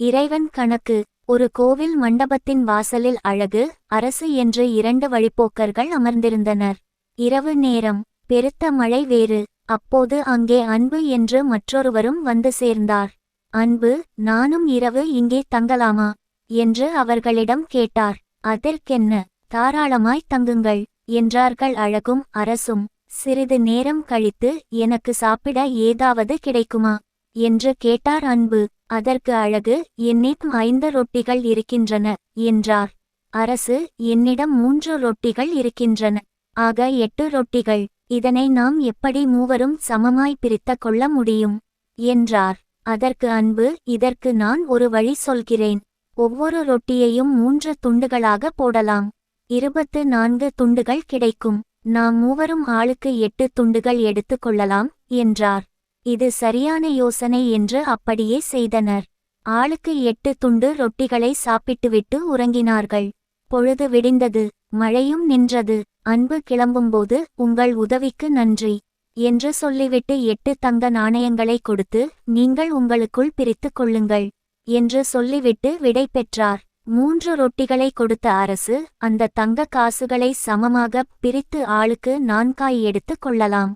இறைவன் கணக்கு ஒரு கோவில் மண்டபத்தின் வாசலில் அழகு அரசு என்று இரண்டு வழிப்போக்கர்கள் அமர்ந்திருந்தனர். இரவு நேரம் பெருத்த மழை வேறு அப்போது அங்கே அன்பு என்று மற்றொருவரும் வந்து சேர்ந்தார். அன்பு நானும் இரவு இங்கே தங்கலாமா? என்று அவர்களிடம் கேட்டார். அதற்கென்ன? தாராளமாய் தங்குங்கள் என்றார்கள் அழகும் அரசும். சிறிது நேரம் கழித்து எனக்கு சாப்பிட ஏதாவது கிடைக்குமா? என்று கேட்டார் அன்பு. அதற்கு அழகு என்னிடம் ஐந்து ரொட்டிகள் இருக்கின்றன என்றார். அரசு என்னிடம் மூன்று ரொட்டிகள் இருக்கின்றன. ஆக எட்டு ரொட்டிகள். இதனை நாம் எப்படி மூவரும் சமமாய் பிரித்த கொள்ள முடியும்? என்றார். அதற்கு அன்பு இதற்கு நான் ஒரு வழி சொல்கிறேன். ஒவ்வொரு ரொட்டியையும் மூன்று துண்டுகளாக போடலாம். இருபத்து நான்கு துண்டுகள் கிடைக்கும். நாம் மூவரும் ஆளுக்கு எட்டு துண்டுகள் எடுத்துக் கொள்ளலாம் என்றார். இது சரியான யோசனை என்று அப்படியே செய்தனர். ஆளுக்கு எட்டு துண்டு ரொட்டிகளை சாப்பிட்டுவிட்டு உறங்கினார்கள். பொழுது விடிந்தது. மழையும் நின்றது. அன்பு கிளம்பும்போது உங்கள் உதவிக்கு நன்றி என்று சொல்லிவிட்டு எட்டு தங்க நாணயங்களை கொடுத்து நீங்கள் உங்களுக்குள் பிரித்துக் கொள்ளுங்கள் என்று சொல்லிவிட்டு விடை பெற்றார். மூன்று ரொட்டிகளை கொடுத்த அரசு அந்த தங்க காசுகளை சமமாக பிரித்து ஆளுக்கு நான்காய் எடுத்துக் கொள்ளலாம்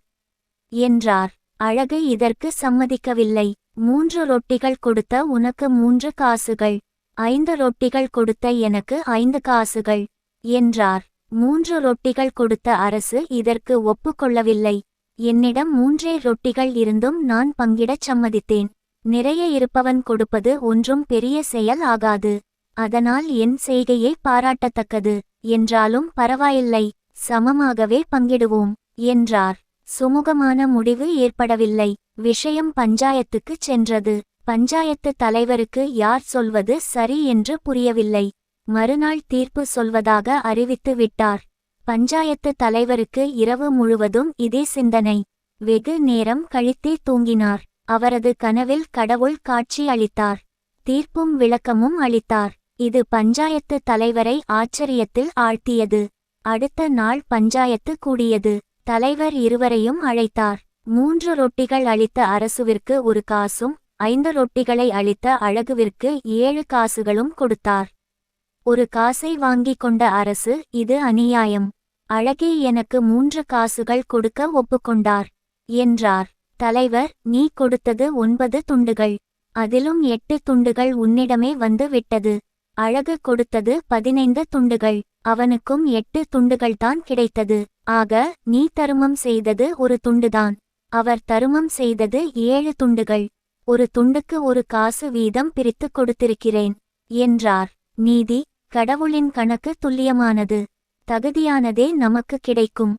என்றார். அழகு இதற்கு சம்மதிக்கவில்லை. மூன்று ரொட்டிகள் கொடுத்த உனக்கு மூன்று காசுகள். ஐந்து ரொட்டிகள் கொடுத்த எனக்கு ஐந்து காசுகள் என்றார். மூன்று ரொட்டிகள் கொடுத்த அரசு இதற்கு ஒப்புக்கொள்ளவில்லை. என்னிடம் மூன்றே ரொட்டிகள் இருந்தும் நான் பங்கிடச் சம்மதித்தேன். நிறைய இருப்பவன் கொடுப்பது ஒன்றும் பெரிய செயல் ஆகாது. அதனால் என் செய்கையை பாராட்டத்தக்கது. என்றாலும் பரவாயில்லை சமமாகவே பங்கிடுவோம் என்றார். சுமூகமான முடிவு ஏற்படவில்லை. விஷயம் பஞ்சாயத்துக்கு சென்றது. பஞ்சாயத்து தலைவருக்கு யார் சொல்வது சரி என்று புரியவில்லை. மறுநாள் தீர்ப்பு சொல்வதாக அறிவித்து விட்டார். பஞ்சாயத்து தலைவருக்கு இரவு முழுவதும் இதே சிந்தனை. வெகு நேரம் கழித்தே தூங்கினார். அவரது கனவில் கடவுள் காட்சி அளித்தார். தீர்ப்பும் விளக்கமும் அளித்தார். இது பஞ்சாயத்து தலைவரை ஆச்சரியத்தில் ஆழ்த்தியது. அடுத்த நாள் பஞ்சாயத்து கூடியது. தலைவர் இருவரையும் அழைத்தார். மூன்று ரொட்டிகள் அளித்த அரசுவிற்கு ஒரு காசும் ஐந்து ரொட்டிகளை அளித்த அழகுவிற்கு ஏழு காசுகளும் கொடுத்தார். ஒரு காசை வாங்கிக் கொண்ட அரசு இது அநியாயம். அழகே எனக்கு மூன்று காசுகள் கொடுக்க ஒப்புக்கொண்டார் என்றார். தலைவர் நீ கொடுத்தது ஒன்பது துண்டுகள். அதிலும் எட்டு துண்டுகள் உன்னிடமே வந்து விட்டது. அழகு கொடுத்தது பதினைந்து துண்டுகள். அவனுக்கும் எட்டு துண்டுகள்தான் கிடைத்தது. ஆக நீ தருமம் செய்தது ஒரு துண்டுதான். அவர் தருமம் செய்தது ஏழு துண்டுகள். ஒரு துண்டுக்கு ஒரு காசு வீதம் பிரித்துக் கொடுத்திருக்கிறேன். என்றார். நீதி கடவுளின் கணக்கு துல்லியமானது. தகுதியானதே நமக்கு கிடைக்கும்.